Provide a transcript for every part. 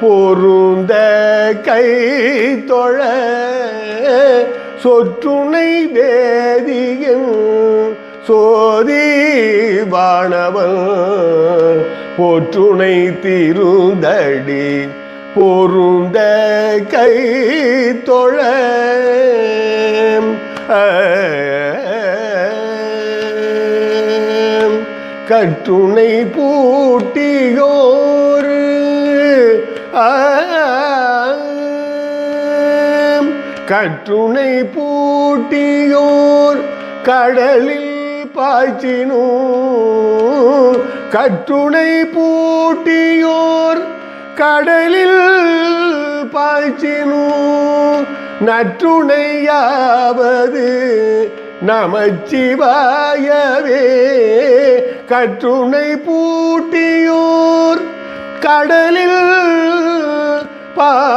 பொருந்த கை தொழ சொற்றுணை வேதியும் சோதி வாணவன் போற்றுணை திருந்தடி பொருந்த கை தொழ. கற்றுணை பூட்டியோர் கற்றுணை பூட்டியோர் கடலில் பாய்ச்சினோ கற்றுணை பூட்டியோர் கடலில் பாய்ச்சினோ நற்றுணையாவது நமச்சிவாயவே. கற்றுணை பூட்டியோர் கடலில்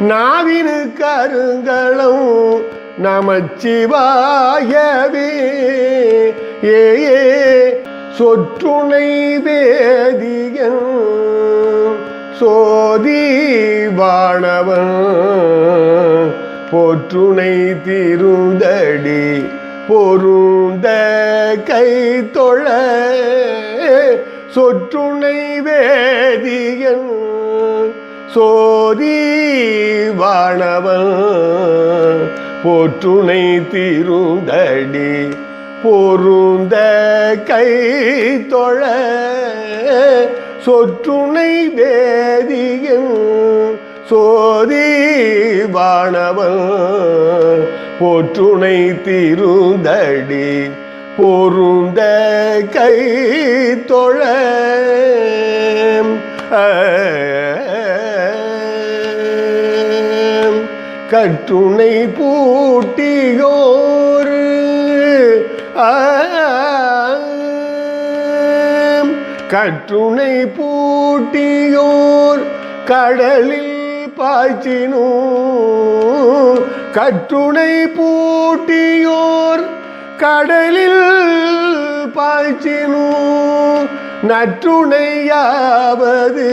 நாவினு கருங்களும் நமச்சிவாயவே. ஏ ஏ சொற்றுணை வேதியன் சோதி வாணவன் போற்றுணை திருந்தடி பொருந்த கை தொழ. சொற்றுணை வேதியன் சோதி வாணவன் போற்றுணை திருந்தடி பொருந்த கை தொழ சொற்றுணை வேதியும் சோதி வாணவன் போற்றுணை திருந்தடி பொருந்த கை தொழ. கற்றுணை பூட்டியோரு. ஆம். கற்றுணை பூட்டியோர் கடலில் பாய்ச்சினோ. கட்டுணை பூட்டியோர் கடலில் பாய்ச்சினோ. நற்றுணையாவது